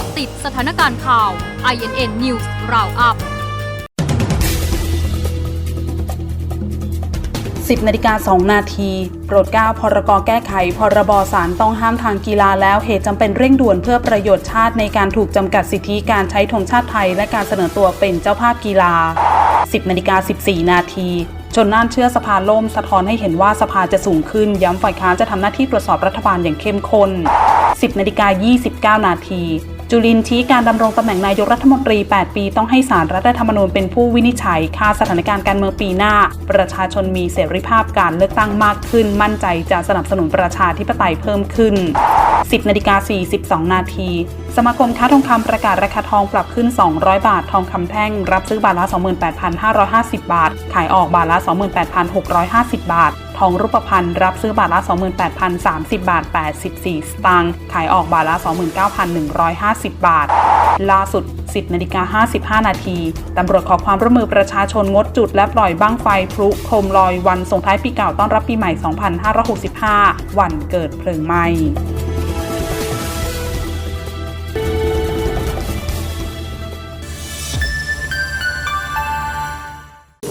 าะติดสถานการณ์ข่าว INN News Roundup 10นาฬิกา2นาทีโปรดเก้าพรกแก้ไข พรบสารต้องห้ามทางกีฬาแล้วเหตุจำเป็นเร่งด่วนเพื่อประโยชน์ชาติในการถูกจำกัดสิทธิการใช้ธงชาติไทย และการเสนอตัวเป็นเจ้าภาพกีฬา 10นาฬิกา14 นาทีชนน่านเชื่อสภาล่มสะท้อนให้เห็นว่าสภาจะสูงขึ้น ย้ำฝ่ายค้านจะทำหน้าที่ตรวจสอบรัฐบาลอย่างเข้มข้น 10นาฬิกา29 นาที จุลินชี้การดำรงตำแหน่งนายกรัฐมนตรี 8 ปี ต้องให้สารรัฐธรรมนูญเป็นผู้วินิจฉัยค่าสถานการณ์การเมืองปีหน้า ประชาชนมีเสรีภาพการเลือกตั้งมากขึ้น มั่นใจจะสนับสนุนประชาธิปไตยเพิ่มขึ้น 10นาฬิกา42 นาที สมาคมค้าทองคำประกาศราคาทองปรับขึ้น 200 บาท ทองคำแท่ง รับซื้อบาทละ 28,550 บาท ขายออกบาทละ 28,650 บาท ทองรูปพรรณรับซื้อบาทละ 28,030 บาท 84 สตางค์ขายออกบาทละ 29,150 บาท ล่าสุด 10นาฬิกา55 นาทีตำรวจขอความร่วมมือประชาชนงดจุดและปล่อยบ้างไฟพลุโคมลอยวันส่งท้ายปีเก่าต้อนรับปีใหม่ 2565 วันเกิดเพลิงไหม้